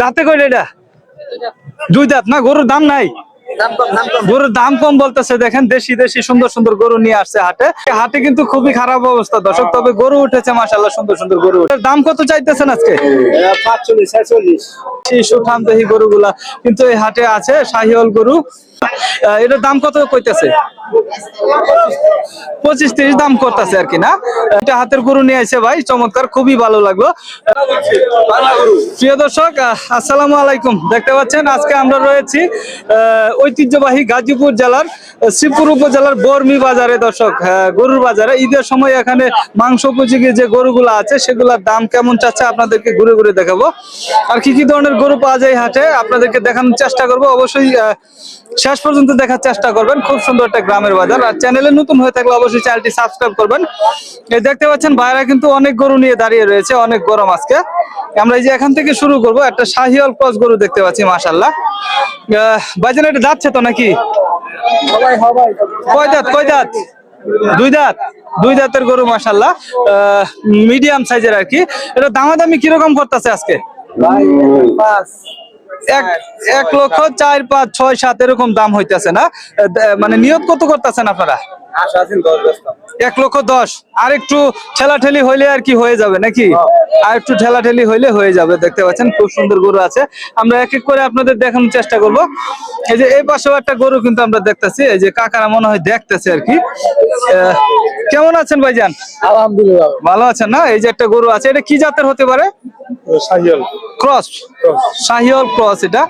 দাঁতে কয়টা এটা? দুই দাঁত। না গরুর দাম নাই। গরুর দাম কম বলতেছে দেখেন দেশি দেশি সুন্দর সুন্দর গরু নিয়ে আসছে হাটে। হাটে কিন্তু খুবই খারাপ অবস্থা দর্শক। তবে গরু উঠেছে মাসাল্লাহ সুন্দর সুন্দর গরু দাম কত চাইতেছেন আজকে? ছেচল্লিশ। গরুগুলা কিন্তু এই হাটে আছে শাহিওল গরু। এটার দাম কত কইতেছে? পঁচিশ তিরিশ দাম করতেছে আর কি, না? এটা হাতের গরু নিয়ে আসে ভাই, চমৎকার, খুবই ভালো লাগল। প্রিয় দর্শক আসসালামু আলাইকুম। দেখতে পাচ্ছেন, আজকে আমরা রয়েছি ঐতিহ্যবাহী গাজীপুর জেলার শ্রীপুর উপজেলার বর্মি বাজারে, দর্শক গরুর বাজারে। ঈদের সময় এখানে মাংস উপযোগী যে গরুগুলো আছে, সেগুলোর দাম কেমন চাচ্ছে আপনাদেরকে ঘুরে ঘুরে দেখাবো। আর কি কি ধরনের গরু পাওয়া যায় হাটে, আপনাদেরকে দেখানোর চেষ্টা করব। অবশ্যই শেষ পর্যন্ত দেখার চেষ্টা করবেন। খুব সুন্দর একটা গ্রামের বাজার। আর চ্যানেলে নতুন হয়ে থাকলে অবশ্যই চ্যানেলটি সাবস্ক্রাইব করবেন। এই দেখতে পাচ্ছেন ভাইরা কিন্তু অনেক গরু নিয়ে দাঁড়িয়ে রয়েছে অনেক গরম আজকে। আমরা এই যে এখান থেকে শুরু করব একটা শাহিয়াল ক্রস গরু দেখতে পাচ্ছি মাশাল্লাহ আহ, ভাইজান এটা যাচ্ছে তো নাকি? কয় দাঁত কয় দাঁত? দুই দাঁত? দুই দাঁতের গরু মাশাল্লাহ মিডিয়াম সাইজের আর কি। এটা দামাদামি কীরকম করতেছে আজকে? এক লক্ষ চার পাঁচ ছয় সাত এরকম দাম হইতেছে না? মানে নিয়ত কত করতেছেন আপনারা? এক লক্ষ দশ। আর একটু ঠেলাঠেলি হইলে আর কি হয়ে যাবে নাকি? আর একটু ঠেলাঠেলি হইলে হয়ে যাবে দেখতে পাচ্ছেন খুব সুন্দর গরু আছে। আমরা এক এক করে আপনাদের দেখানোর চেষ্টা করব। এই যে এই পাশেও একটা গরু কিন্তু আমরা দেখতেছি এই যে কাকারা মনে হয় দেখতেছে আর কি। কেমন আছেন ভাইজান? আলহামদুলিল্লাহ। ভালো আছেন না? এই যে একটা গরু আছে এটা কি জাতের হতে পারে? সাহিয়াল ক্রস? সাহিয়াল ক্রস এটা।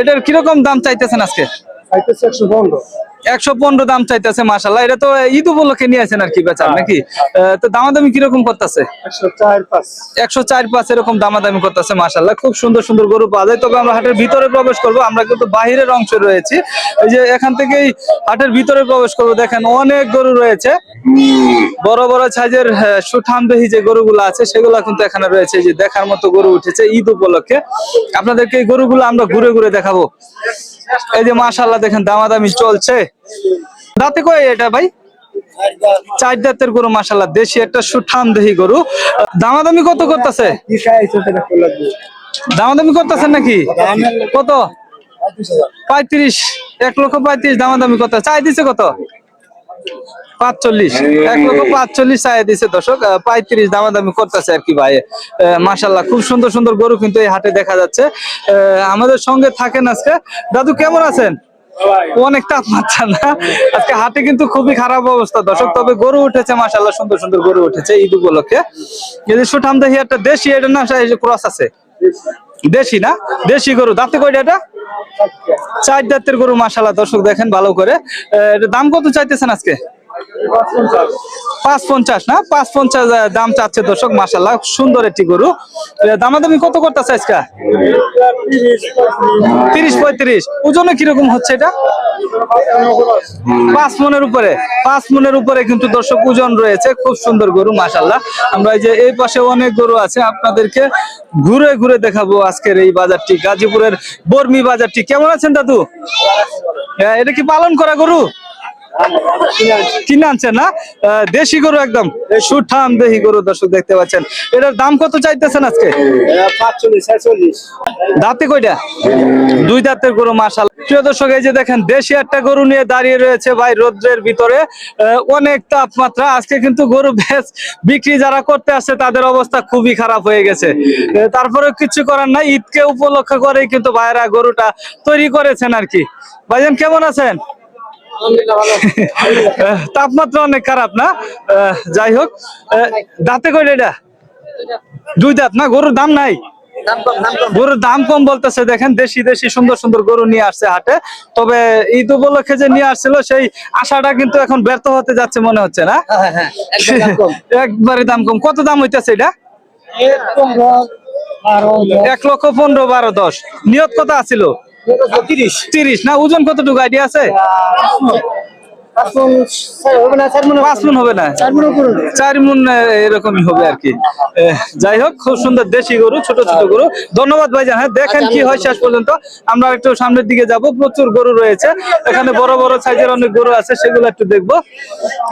এটার কীরকম দাম চাইতেছেন আজকে? একশো পনেরো। দাম চাইতেছে মাসাল্লাহ এটা তো ঈদ উপলক্ষে নিয়ে আছেন আর কি বেচার নাকি? আহ, তো দামাদামি কীরকম করতেছে? একশো চার পাঁচ। এরকম দামাদামি করতেছে মাসাল্লাহ খুব সুন্দর সুন্দর গরু পাওয়া যায়। তবে আমরা হাটের ভিতরে প্রবেশ করব। আমরা কিন্তু বাহিরের অংশে রয়েছি। এই যে এখান থেকেই হাটের ভিতরে প্রবেশ করব। দেখেন অনেক গরু রয়েছে। বড় বড় সাইজের সুঠামদেহি যে গরুগুলো আছে সেগুলো কিন্তু এখানে রয়েছে। এই যে দেখার মতো গরু উঠেছে ঈদ উপলক্ষে। আপনাদেরকে এই গরুগুলো আমরা ঘুরে ঘুরে দেখাবো। এই যে মাশাল্লাহ দেখেন, দামাদামি চলছে। দাঁতে কয় এটা ভাই? চার দাঁতের গরু মাশাল্লাহ দেশি একটা সুঠাম দেহি গরু। দামাদামি কত করতেছে? দামাদামি করতেছেন নাকি? কত? পঁয়ত্রিশ। এক লক্ষ পঁয়ত্রিশ দামাদামি কত চাই দিছে কত? পাঁচচল্লিশ। পাঁচচল্লিশ দিছে করতেছে খুব সুন্দর সুন্দর গরু কিন্তু এই হাটে দেখা যাচ্ছে। আমাদের সঙ্গে থাকেন আজকে। দাদু, কেমন আছেন? অনেক তাপমাত্রা না? আজকে হাটে কিন্তু খুবই খারাপ অবস্থা দর্শক, তবে গরু উঠেছে মাসাল্লাহ সুন্দর সুন্দর গরু উঠেছে ঈদ উপলক্ষে। যদি সুঠাম দেখি একটা দেশি, এটা না ক্রস আছে। দেশি না? দেশি গরু। দাঁতে কয়টা এটা? চার দাঁতের গরু মাসাল্লাহ দর্শক দেখেন ভালো করে। দাম কত চাইতেছেন আজকে? পাঁচ পঞ্চাশ না? পাঁচ পঞ্চাশ দাম চাচ্ছে দর্শক মাসাল্লাহ সুন্দর একটি গরু। দামাদামি কত করতেছে আজকে? তিরিশ পঁয়ত্রিশ। ওজনে কীরকম হচ্ছে এটা? পাঁচ মনের উপরে, পাঁচ মনের উপরে কিন্তু দর্শক ওজন রয়েছে, খুব সুন্দর গরু মাসাল্লাহ আমরা এই যে, এই পাশে অনেক গরু আছে, আপনাদেরকে ঘুরে ঘুরে দেখাবো আজকের এই বাজারটি, গাজীপুরের বর্মি বাজারটি। কেমন আছেন দাদু? এটা কি পালন করা গরু? কিনে আনছেন না? দেশি গরু একদম। সুঠাম দেহি গরু দর্শক দেখতে পাচ্ছেন। এটার দাম কত চাইতেছেন আজকে? দাঁতে কয়টা? দুই দাঁতের গরু মাসাল প্রিয় দর্শক এই যে দেখেন দেশি একটা গরু নিয়ে দাঁড়িয়ে রয়েছে ভাই রোদ্রের ভিতরে। অনেক তাপমাত্রা। আজকে কিন্তু গরু বেশ বিক্রি যারা করতে আসছে তাদের অবস্থা খুবই খারাপ হয়ে গেছে। তারপরে কিছু করার নাই। ঈদকে উপলক্ষ করেই কিন্তু ভাইরা গরুটা তৈরি করেছেন আর কি। ভাইজান কেমন আছেন? তাপমাত্রা অনেক খারাপ না? যাই হোক দাঁতে কয়টা এটা? দুই দাঁত না? গরুর দাম নাই? গরুর দাম কম বলতেছে দেখেন দেশি দেশি সুন্দর সুন্দর গরু নিয়ে আসছে হাটে। তবে ঈদ উপলক্ষে যে নিয়ে আসছিল সেই আশাটা কিন্তু এখন ব্যর্থ হতে যাচ্ছে মনে হচ্ছে না? একবারে দাম কম। কত দাম হইতেছে এটা? এক লক্ষ পনেরো বারো দশ। নিয়ত কথা আছিল? তিরিশ। না ওজন কতটুকু? আইডিয়া আছে? পাঁচ হবে না। চার এরকমই হবে আর কি। যাই হোক খুব সুন্দর দেশি গরু ছোট ছোট গরু। ধন্যবাদ ভাইজান হ্যাঁ দেখেন কি হয় শেষ পর্যন্ত। আমরা একটু সামনের দিকে যাব প্রচুর গরু রয়েছে। এখানে বড় বড় সাইজের অনেক গরু আছে সেগুলো একটু দেখব।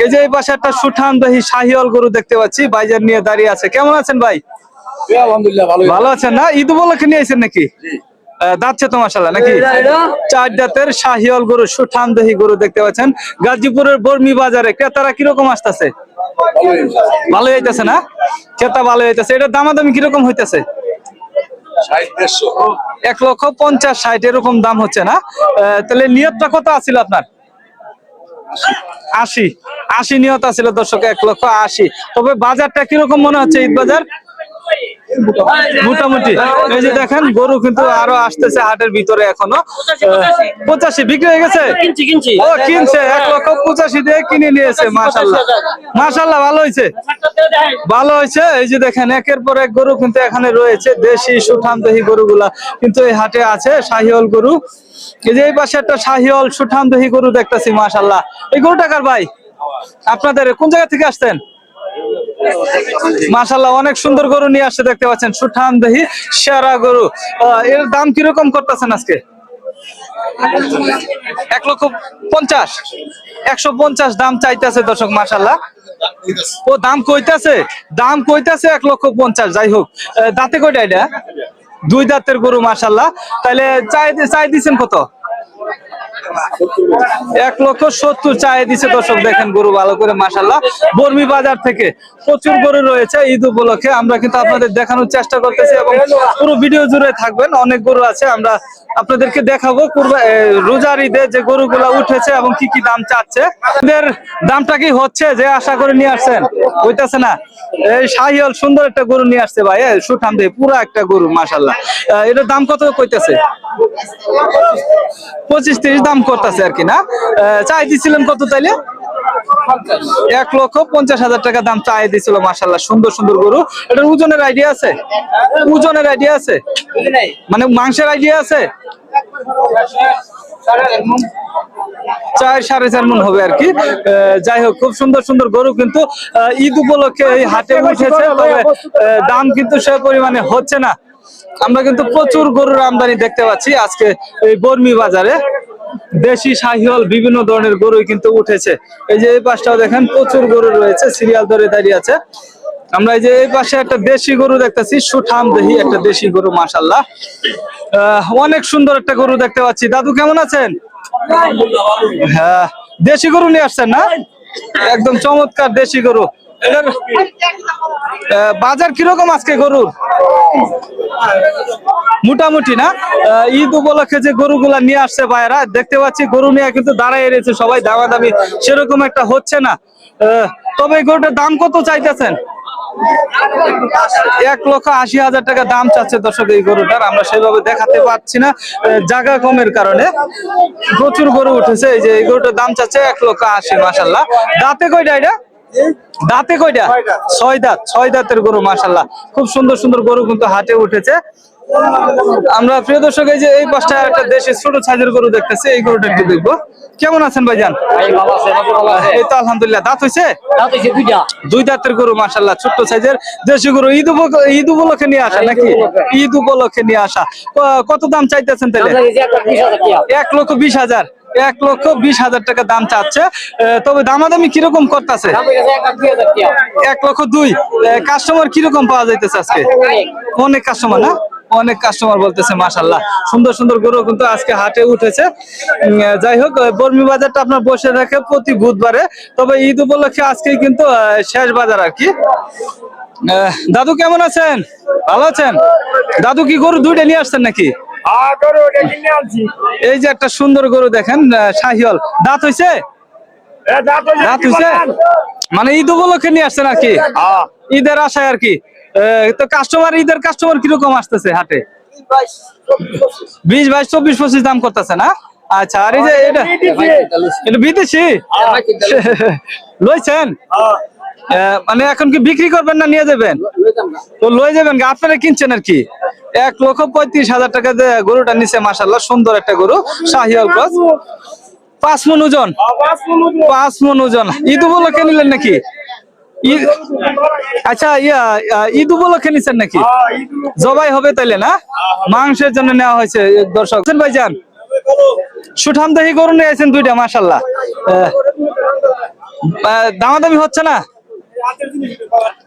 এই যে এই পাশে একটা সুঠান দহি শাহিওয়াল গরু দেখতে পাচ্ছি ভাইজান নিয়ে দাঁড়িয়ে আছে। কেমন আছেন ভাই? আলহামদুলিল্লাহ ভালো আছেন না? ঈদ উপলক্ষে নিয়ে আইছেন নাকি? যাচ্ছে তো মাসাল্লাহ নাকি? চার জাতের শাহিওল গরু সুঠাম দেহি গরু দেখতে পাচ্ছেন। গাজীপুরের বর্মি বাজারে ক্রেতারা কীরকম আসতেছে? ভালো হইতেছে না? ক্রেতা ভালো হইতেছে। এটার দামাদামি কীরকম হইতেছে? এক লক্ষ পঞ্চাশ ষাট এরকম দাম হচ্ছে না? তাহলে নিয়তটা কত আছিল আপনার? আশি। আশি নিয়ত আছিল দর্শক এক লক্ষ আশি। তবে বাজারটা কীরকম মনে হচ্ছে ঈদ বাজার? মোটামুটি। এই যে দেখেন গরু কিন্তু আরও আসতেছে হাটের ভিতরে এখনও। পঁচাশি বিক্রি হয়ে গেছে? ও কিনছে। এক লক্ষ পঁচাশি দিয়ে কিনে নিয়েছে মাসাল্লাহ মাসাল্লাহ ভালো হয়েছে? ভালো হয়েছে। এই যে দেখেন একের পর এক গরু কিন্তু এখানে রয়েছে। দেশি সুঠাম দেহি গরুগুলা কিন্তু এই হাটে আছে শাহিওল গরু। এই যে এই পাশে একটা শাহিওল সুঠাম দেহি গরু দেখতেছি মাসাল্লাহ এই গরু টাকার ভাই? আপনাদের? কোন জায়গা থেকে আসতেন মাশাল্লাহ অনেক সুন্দর গরু নিয়ে আসছে, দেখতে পাচ্ছেন, সুঠাম দেহি, সেরা গরু। এর দাম কীরকম করতেছেন আজকে? এক লক্ষ পঞ্চাশ। একশো পঞ্চাশ দাম চাইতেছে দর্শক মাশাল্লাহ ও, দাম কইতাছে? দাম কইতাছে এক লক্ষ পঞ্চাশ, যাই হোক। দাঁতে কয়টা এটা? দুই দাঁতের গরু মাশাল্লাহ তাহলে চাই চাই দিছেন কত? এক লক্ষ সত্তর চাই দিছে দর্শক, দেখেন গরু ভালো করে মাসাল্লাহ বর্মি বাজার থেকে প্রচুর গরু রয়েছে ঈদ উপলক্ষে। আমরা কিন্তু আপনাদের দেখানোর চেষ্টা করতেছি এবং পুরো ভিডিও জুড়ে থাকবেন, অনেক গরু আছে। আমরা আপনাদেরকে দেখাবো রোজার ঈদে যে গরুগুলা উঠেছে এবং কি কি দাম চাচ্ছে। এদের দামটা কি হচ্ছে যে আশা করে নিয়ে আসছেন? বুঝতেছে না। এই শাহিওল সুন্দর একটা গরু নিয়ে আসছে ভাই সুঠাম দিয়ে পুরো একটা গরু মাসাল্লাহ এটার দাম কত কইতেছে? পঁচিশ তিরিশ, দাম করতেছে আর কি, না? চাই দিছিলেন কত তাইলে? এক লক্ষ পঞ্চাশ হাজার টাকা দাম চাই দিছিল মাসাল্লাহ সুন্দর সুন্দর গরু। এটার ওজনের আইডিয়া আছে? ওজনের আইডিয়া আছে? মানে মাংসের আইডিয়া আছে? চার সাড়ে চার মন হবে আর কি। যাই হোক, খুব সুন্দর সুন্দর গরু কিন্তু ঈদ উপলক্ষে এই হাটে উঠেছে, তবে দাম কিন্তু সে পরিমাণে হচ্ছে না। আমরা কিন্তু প্রচুর গরুর আমদানি দেখতে পাচ্ছি আজকে এই বর্মি বাজারে। দেশি শাহিওয়াল বিভিন্ন ধরনের গরুই কিন্তু উঠেছে। এই যে এই পাশটাও দেখেন প্রচুর গরু রয়েছে সিরিয়াল ধরে দাঁড়িয়ে আছে। আমরা এই যে এই পাশে একটা দেশি গরু দেখতেছি সুঠাম দেহি একটা দেশি গরু মাসাল্লাহ আহ, অনেক সুন্দর একটা গরু দেখতে পাচ্ছি। দাদু কেমন আছেন? হ্যাঁ দেশি গরু নিয়ে আসছেন না? একদম চমৎকার দেশি গরু। বাজার কীরকম আজকে গরুর? মোটামুটি না? ঈদ উপলক্ষে যে গরুগুলা নিয়ে আসছে ভাইরা দেখতে পাচ্ছি গরু নিয়ে কিন্তু দাঁড়ায় রয়েছে সবাই, দামাদামি সেরকম একটা হচ্ছে না। তবে গরুটার দাম কত চাইতেছেন? এক লক্ষ আশি হাজার টাকা দাম চাচ্ছে দর্শক এই গরুটার, আমরা সেভাবে দেখাতে পাচ্ছি না জায়গা কমের কারণে। প্রচুর গরু উঠেছে, এই যে এই গরুটার দাম চাচ্ছে এক লক্ষ আশি মাসাল্লাহ দাঁতে কয়টা এটা? দাঁতে কয়টা? ছয় দাঁত। ছয় দাঁতের গরু মাসাল্লাহ খুব সুন্দর সুন্দর গরু কিন্তু হাটে উঠেছে। আমরা প্রিয় দর্শক এই যে এই পাশটা একটা দেশের ছোট সাইজের গরু দেখতেছি এই গরুটা একটু দেখব। কেমন আছেন ভাইজান? এই তো আলহামদুলিল্লাহ। দাঁত হয়েছে দুই দাঁতের গরু মাসাল্লাহ ছোট্ট সাইজের দেশি গরু। ঈদ উপ- ঈদ উপলক্ষে নিয়ে আসা নাকি? ঈদ উপলক্ষে নিয়ে আসা। কত দাম চাইতেছেন তাহলে এক লক্ষ বিশ হাজার। এক লক্ষ বিশ হাজার টাকা দাম চাচ্ছে। তবে দামাদামি কীরকম করতেছে? এক লক্ষ দুই। কাস্টমার কীরকম পাওয়া যাইতেছে আজকে? অনেক। কাস্টমার না? অনেক কাস্টমার বলতেছে মাশাল্লাহ সুন্দর সুন্দর গরু কিন্তু আজকে হাটে উঠেছে। যাই হোক বর্মি বাজারটা আপনার বসে থাকে প্রতি বুধবারে। তবে ঈদ উপলক্ষে আজকেই কিন্তু শেষ বাজার আর কি। আহ, দাদু কেমন আছেন? ভালো আছেন? দাদু কি গরু দুইটা নিয়ে আসছেন নাকি? এই যে একটা সুন্দর গরু দেখেন আহ, শাহিওয়াল। দাঁত হইছে? দাঁত হইছে? মানে ঈদ উপলক্ষে নিয়ে আসছেন আর কি? ঈদের আশায় আর কি। তো কাস্টমার ঈদের কাস্টমার কীরকম আসতেছে হাটে? বিশ বাইশ চব্বিশ পঁচিশ দাম করতেছে না? আচ্ছা আর এই যে এটা এটা বিদেশি? লইছেন? মানে এখন কি বিক্রি করবেন না নিয়ে যাবেন? তো লয়ে যাবেন আপনারা কিনছেন আর কি? এক লক্ষ পঁয়ত্রিশ হাজার টাকা দিয়ে গরুটা নিচে মাসাল্লাহ সুন্দর একটা গরু শাহিয়াল ক্রস। পাঁচ মন ওজন। পাঁচ মন ওজন। ঈদ উপলক্ষে নিলেন নাকি? আচ্ছা ইয়া ঈদ উপলক্ষে নিচ্ছেন নাকি? জবাই হবে তাইলে না? মাংসের জন্য নেওয়া হয়েছে, দর্শক। হোসেন ভাইজান সুঠাম দেহি গরু নিয়েছেন দুইটা মাসাল্লাহ দামাদামি হচ্ছে না?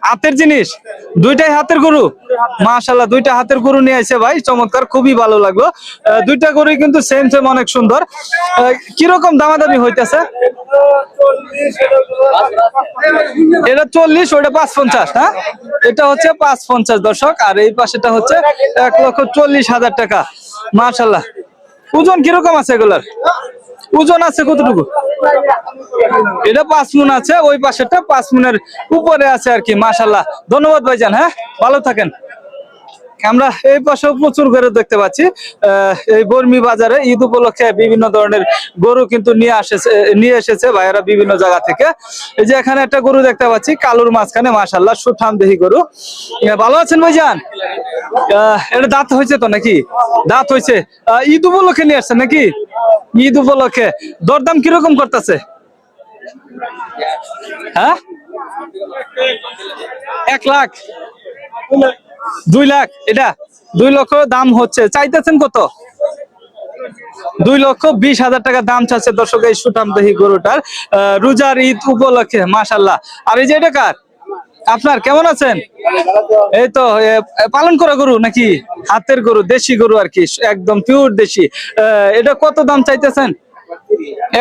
হাতের জিনিস। দুইটাই হাতের গরু? মাশাল্লাহ দুইটা হাতের গরু নিয়ে আসে ভাই, চমৎকার, খুবই ভালো লাগল। দুইটা গরুই কিন্তু সেম সেম অনেক সুন্দর। কীরকম দামাদামি হইতেছে? এটা চল্লিশ, ওটা পাঁচ পঞ্চাশ হ্যাঁ? এটা হচ্ছে পাঁচ পঞ্চাশ দর্শক, আর এই পাশেটা হচ্ছে এক লক্ষ চল্লিশ হাজার টাকা। মাশাল্লাহ ওজন কীরকম আছে এগুলার? ওজন আছে কতটুকু? এটা পাঁচ মন আছে, ওই পাশেরটা পাঁচ মনের উপরে আছে আর কি মাসাল্লাহ ধন্যবাদ ভাইজান হ্যাঁ? ভালো থাকেন। আমরা এই পাশেও প্রচুর গরু দেখতে পাচ্ছি। এই বর্মি বাজারে ঈদ উপলক্ষে বিভিন্ন ধরনের গরু কিন্তু নিয়ে আসেছে, নিয়ে এসেছে ভাইয়েরা বিভিন্ন জায়গা থেকে। এই যে এখানে একটা গরু দেখতে পাচ্ছি, কালুর মাঝখানে মাশাল্লাহ সুঠাম দেহি গরু। ভালো আছেন ভাইজান? এটা দাঁত হয়েছে তো নাকি? দাঁত হয়েছে। ঈদ উপলক্ষে নিয়ে আসছেন নাকি? ঈদ উপলক্ষে। দরদাম কীরকম করতেছে? হ্যাঁ? এক লাখ? দুই লাখ, এটা দুই লক্ষ দাম হচ্ছে। চাইতেছেন কত? দুই লক্ষ বিশ হাজার টাকা দাম চাচ্ছে দর্শক এই সুঠাম দেহি গরুটার রোজার ঈদ উপলক্ষে মাশাল্লাহ আর এই যে এটা কার? আপনার কেমন আছেন? এই তো পালন করা গরু নাকি? হাতের গরু, দেশি গরু আর কি, একদম পিওর দেশি। এটা কত দাম চাইতেছেন?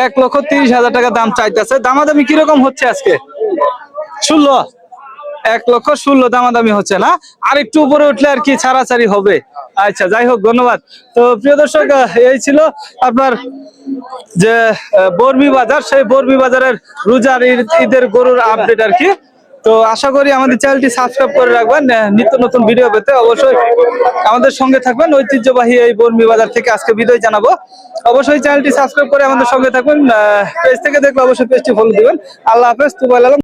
এক লক্ষ তিরিশ হাজার টাকা দাম চাইতেছে। দামাদামি কীরকম হচ্ছে আজকে? ষোলো। এক লক্ষ ষোলো দামাদামি হচ্ছে না? আর একটু উপরে উঠলে আর কি ছাড়াছাড়ি হবে। আচ্ছা যাই হোক, ধন্যবাদ। তো প্রিয় দর্শক এই ছিল আপনার যে বর্মি বাজার, সেই বর্মি বাজারের রোজার ঈদের গরুর আপডেট আর কি। তো আশা করি আমাদের চ্যানেলটি সাবস্ক্রাইব করে রাখবেন। নিত্য নতুন ভিডিও পেতে অবশ্যই আমাদের সঙ্গে থাকবেন। ঐতিহ্যবাহী এই বর্মি বাজার থেকে আজকে বিদায় জানাব। অবশ্যই চ্যানেলটি সাবস্ক্রাইব করে আমাদের সঙ্গে থাকবেন পেজ থেকে দেখলে অবশ্যই পেজটি ফলো দিবেন। আল্লাহ হাফেজ, তুবাইল আলম।